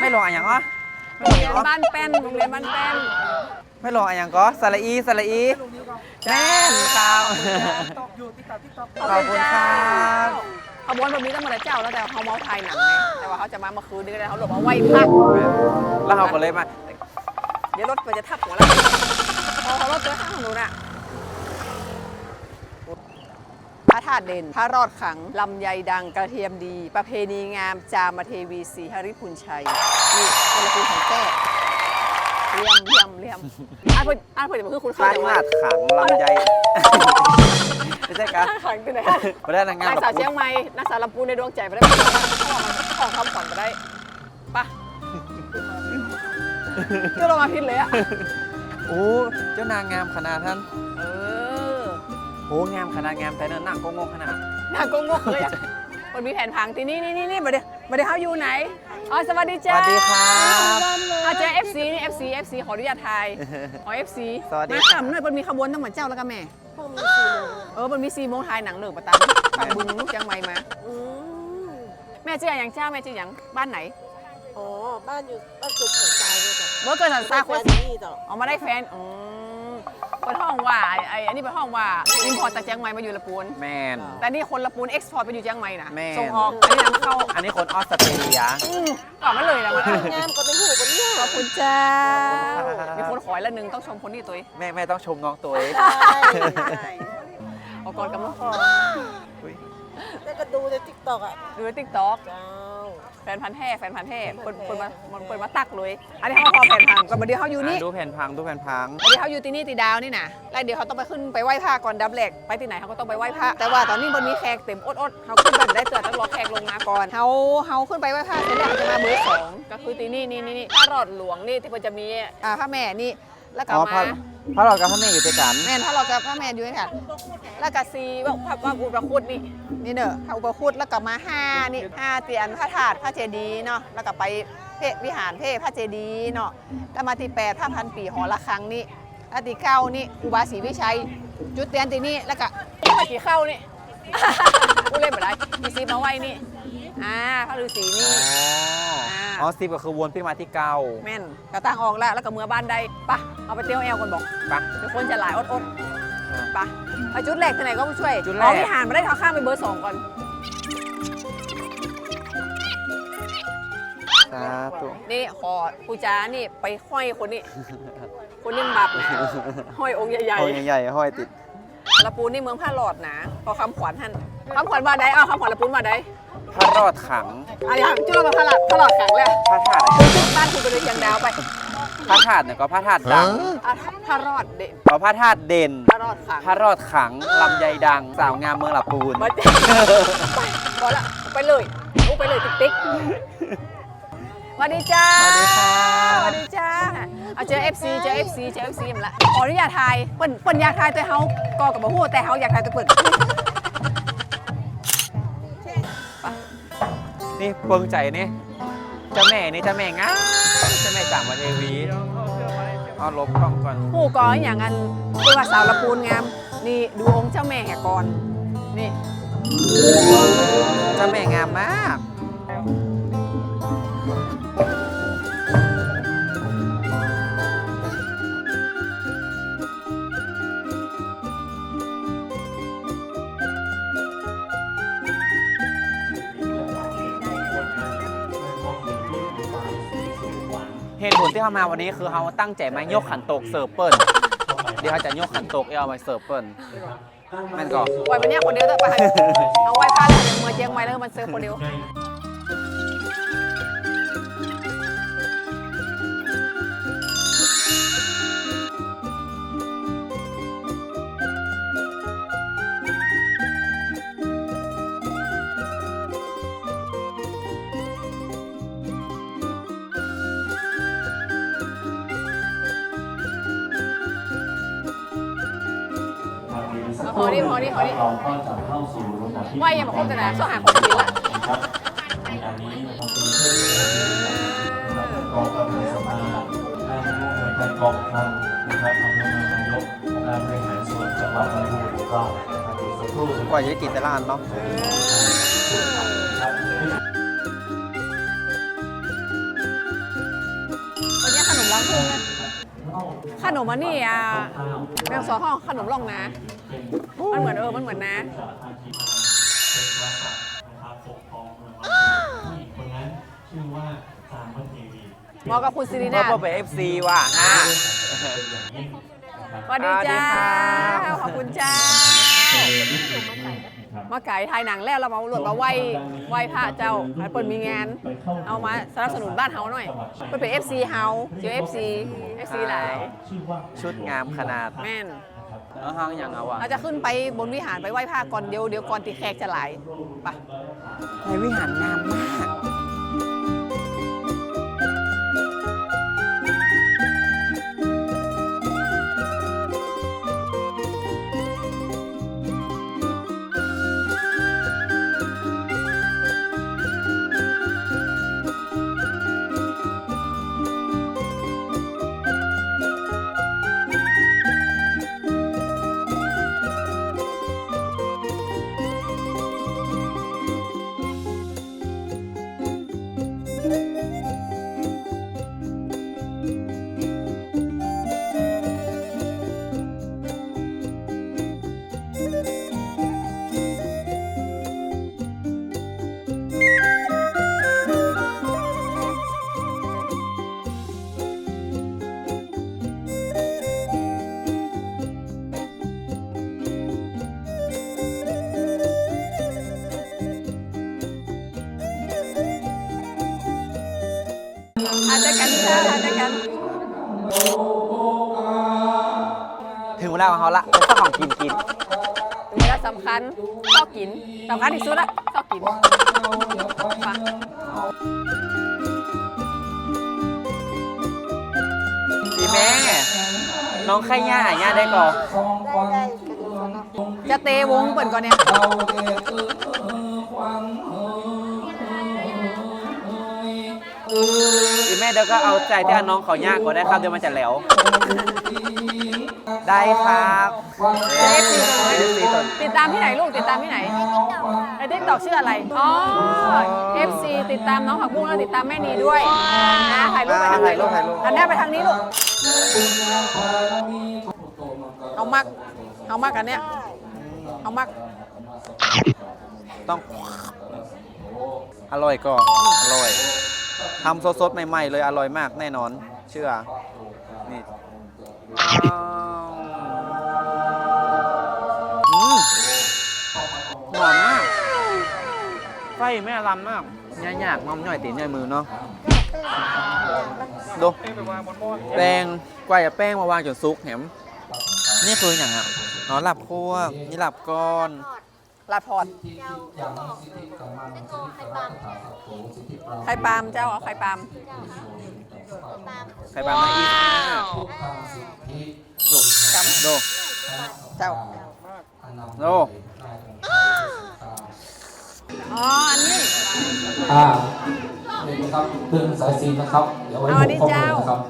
ไม่รออะไรอย่างก็ไม่โรรงออย่างเรียนก็บ้านแป้นโรงเรียนบ้านแป้นไม่รออะไรอย่างก็สระอีสระอีแม่นครับขอบคุณครับขบวนแบบนี้ตั้งแต่เจ้าแล้วแต่เขาเมาไทยหนังไงแต่ว่าเขาจะมาเมื่อคืนนี้ก็ได้เขาหลบเอาไว้พักแล้วเราก็เลยมาเดี๋ยวรถมันจะทับหัวเราพอเขารถตัวข้างของหนูน่ะ พระธาตุเด่น พระรอดขัง ลำไยดังกระเทียมดี ประเพณีงามจามเทวีศรีหริพุนชัย นี่เป็นละครของแก้เลี่ยมเลี่ยมเลี่ยมอ่านเพิ่นอ่านเพิ่นจะคือคุณพเข้าระใจธาว่าตุขังลำไยไม่ใช่ครับขังที่ไหนไม่ได้นางงามนางแบบสาวเชียงใหม่นางสาวลำพูนในดวงใจไปได้ไหมเขาบอกมันของคำขวัญไปได้ปะก็เรามาผิดเลยอะโอ้เจ้านางงามขนาดท่านเออ โอ้งามขนาดงามแต่เนินหนังก็งงขนาดนางก็งกเลยอะมันมีแผนพังที่นี่นี่นี่นี่มาเดี๋ยวมาเดี๋ยวเขาอยู่ไหนอ๋อสวัสดีสจ้าวัสดีครับอาเจอ FC นี่ FC FC ขออนุญาตไทยขอ FC สวัสดีมาครับขำหน่อยมันมีขบวนตั้งเหมือนเจ้าแล้วก็แม่เออมันมีซีโมงไทยหนังเหลืองประตามฝากบุญลูกจังไม่มาอืมแม่ชื่ออย่างเจ้าแม่ชื่ออย่างบ้านไหนอ๋อบ้านอยู่บ้านจุดหัวใจเลยจ้ะเมื่อเกิดสันซาคคนนนี่ต่อออกมาได้แฟนอืม เป็นห้องว่าไอ้ไอ้อันนี้เป็นห้องว่าอินพอร์ตจากเชียงใหม่มาอยู่ละปูนแมน แต่นี่คนละปูนเอ็กซ์พอร์ตไปอยู่เชียงใหม่นะแม่ส่งออกอันนี้นำเข้าอันนี้คนออสเตรเลีย อืมกลับมาเลยนะมางามก็เป็นหูปะเนี่ยขอบคุณเจ้าขอบคุณครับมีคนขอยละหนึ่งต้องชมคนนี้ตัวเองแม่แม่ต้องชมน้องตัวเองใช่ใช่เอาก่อนกับน้องพออุ๊ยแล้วก็ดูในทิกตอกอะดูติ๊กต็อกเจ้าแฟนพันธ์แท้แฟนพันธ์แท้คนคนมามันคนมาตักเลย อันนี้เขาพอแฟนพันธ์ก็มาเดียวเขาอยู่นี่อะดูแผ่นพังดูแผ่นพัง วันนี้เขาอยู่ที่นี่ตีดาวนี่นะแล้วเดี๋ยวเขาต้องไปขึ้นไปไหว้พระก่อนดับแหลกไปที่ไหนเขาก็ต้องไปไหว้พระแต่ว่าตอนนี้บนมีแขกเต็มอดๆเขาขึ้นไปไม่ได้เตือนต้องรอแขกลงมาก่อนเขาเขาขึ้นไปไหว้พระเสร็จแล้วเขาจะมาเบอร์สองก็คือตีนี่นี่นี่นี่พระรอดหลวงนี่ที่มันจะมีอ่าพระแม่นี่ แล้วก็อ๋อพระมาพระเรากับพระแม่อยู่ด้วยกัน แม่นพระรอดกับพระแม่อยู่ด้วยกันแล้วก็ซีว่าพระว่าอุปคุตนี่นี่เนอะพระอุปคุตแล้วก็มาห้านี่ห้าเตียนพระธาตุพระเจดีย์เนาะแล้วก็ไปเพวิหารเพพระเจดีย์เนาะแล้วมาที่แปดพระพันปีหอระฆังนี่แล้วตีเก้านี่ครูบาศรีวิชัย จุดเตียนตีนี่แล้วก็ไปกี่เข้านี่ กูเล่นแบบไรมีซีมาไว้นี่อ่าพระฤาษีนี่ อ๋อ อ๋อสิบก็คือวนพี่มาที่เก้าแม่นกระตั้งออกแล้วแล้วก็เมือบ้านได้ปะเอาไปเตี้ยวแอลกันบอกปะเดี๋ยวคนจะหลายอดอดๆปะไปจุดแรกที่ไหนก็ผู้ช่วยจุดแรกอ๋อวิหารมาได้เท้าข้ามไปเบอร์สองก่อนสาธุนี่ขอปูจานี่ไปห้อยคนนี้ คนนี้บับนะห้อยองค์ใหญ่ห้อยใหญ่ๆห้อยติดๆละปูนนี่เมืองผ้าหลอดนะพอคำขวัญท่านคำขวัญมาได้เอาคำขวัญละปูนมาได้ พระรอดขังอันนี้จุดเรามาผ้าหลอดผ้าหลอดขังเลยพระธาตุอะไรขึ้นบ้านคุณไปเลยเชียงดาวไปพระธาตุเนี่ยก็พระธาตุดังอะผ้ารอดเด็ดก็พระธาตุเด่นผ้ารอดขังพระรอดขังลำไยดัง สาวงามเมืองลำปูนมาเจ๊ไปพอละไปเลยอู้ไปเลยติ๊กติ๊กสวัสดีจ้าสวัสดีค่ะสวัสดีจ้าเอาเจอ FC เจอ FC เจอ FC มาละขออนุญาตทายเปิ้นเปิ้นอยากทายตัวเฮาก็กับบ่ฮู้แต่เฮาอยากทายตัวเปิ้น นี่เปิงใจนี่เจ้าแม่นี่เจ้าแม่งามเจ้าแม่จามเทวีเอาลบกล้องก่อนฮู้ก่อนอย่างอันตัวาสาวละปูนงาม นี่ดูองค์เจ้าแม่แห่ก่อน นี่ เจ้าแม่งามมาก เหตุผลที่เขามาวันนี้คือเขาตั้งใจมายกขันโตกเสิร์ฟเปิลเดี๋ยวเขาจะยกขันโตกเอามาเสิร์ฟเปิลแม่นก่อนปล่อยมันเนี่ยคนเดียวเถอะไปเอาไว้พาแล้วเมือเจียงใหม่แล้วมันเซิร์ฟคนเดียว พอดิพอดิพอดิเราก็จะเข้าสู่ลำดับที่ว่าอย่ามาโฆษณาเข้าหาคนกินละนะครับในอันนี้นะครับเป็นเพื่อนนะครับกองกำลังสภาท่านผู้อำนวยการกองพันนะครับอำเภอนายกองค์การบริหารส่วนจังหวัดลำพูนของเรานะครับอีกสักครู่กว่าจะได้กินแต่ละอันเนาะครับอนครึ่งนะขนมอันนี้อะแมวสอห้องขนมล่องนะ มันเหมือนเออ มันเหมือนนะเป็นกษัตริย์นะครับปกครองเมืองผู้หญิงคนนั้นชื่อว่าสามเทวีเหมาะกับคุณซิริเพื่นาอเพื่อเป็น FC ว่ะอ่าเป็นอย่างยิ่งนะครับสวัสดีจ้าสวัสดีครับขอบคุณจ้าครับ มาไก่ถ่ายหนังแล้วเรามาหลวดมาไหว้ไหว้พระเจ้าให้เปิดมีงาน เอามาสนับสนุนบ้านเฮาหน่อยเปิดเป็น FC เฮาเจอ FC FC หลายชื่อว่าชุดงามขนาดแม่นเอาห้างอย่างเอาอะเราจะขึ้นไปบนวิหารไปไหว้พระก่อนเดี๋ยวเดี๋ยวก่อนตีแขกจะหลายไปในวิหารงามมาก ถึงเวลาของเขาละเป็นเจ้าของกินกินถึงเวลาสำคัญชอบกินสำคัญที่สุดละชอบกินไปดีแม่ น้องไข่ย่าย่าได้ก่อนได้ได้กระดูกแล้วก็จะเตะวงเปิดก่อนเนี่ยดี แม่เดี๋ยวก็เอาใจที่น้องเขาย่าก่อนได้ครับเดี๋ยวมันจะแหลวได้ครับเอฟซีเลยเอฟซีตนติดตามที่ไหนลูกติดตามที่ไหนในทิกตอกชื่ออะไร อ๋อ FC ติดตามน้องผักบุ้งแล้วติดตามแม่นีด้วยนะถ่ายรูปไปทางไหนลูกอันนี้ไปทางนี้ลูก เอามักเอามักกันเนี้ยเอามักต้อง อร่อยก็อร่อย ทำสดๆ ใหม่ๆ เลยอร่อยมากแน่นอน เชื่อ นี่หอมมาก ไฟแม่ลำมากย่ายากงอมย่อยตีนย่อยมือเนาะดูแป้งกว่าจะแป้งมาวางจนซุกแหมนี่คืออย่างอะอ๋อหลับคั่วนี่หลับก้อน ลาพอดไข่ปาล์มเจ้าเอาไข่ปาล์มใครบางมาอีกดูกำดูเจ้าดูอ๋ออันนี้ อ่านี่นะครับเครื่องสายซีนนะครับ เดี๋ยวไว้เอาผอัมนนี้ข้อมูลเจ้า นะครับ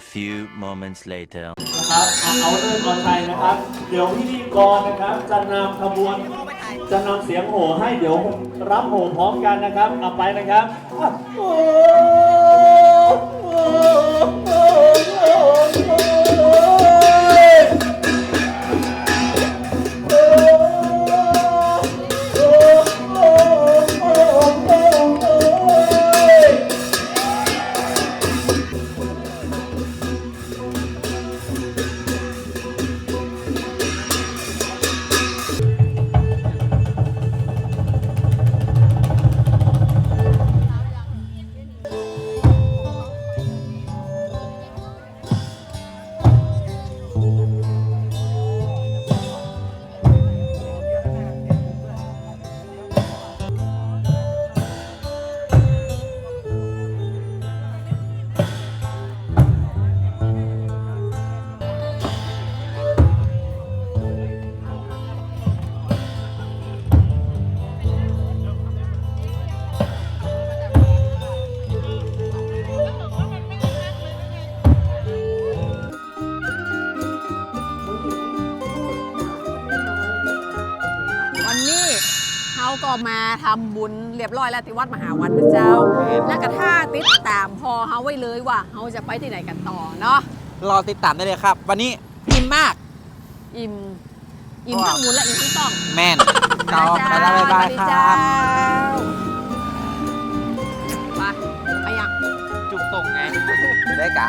few moments later. นะครับเอาเรื่องเอาใจนะครับ เดี๋ยวพิธีกรนะครับจะนำขบวนจะนำเสียงโห่ให้เดี๋ยวรับโห่พร้อมกันนะครับเอาไปนะครับโอ้ มาทำบุญเรียบร้อยแล้วที่วัดมหาวันนะเจ้า แล้วก็ถ้าติดตามพอเฮาไว้เลยว่าเฮาจะไปที่ไหนกันต่อเนาะรอติดตามได้เลยครับ วันนี้อิ่มมาก อิ่มอิ่มทั้งบุญและอิ่มทั้งต้องแม่นเจ้าไปแล้วบ๊ายบายคสวัสดีเจ้รับไปไปยัง จุกตรงไง ได้กะ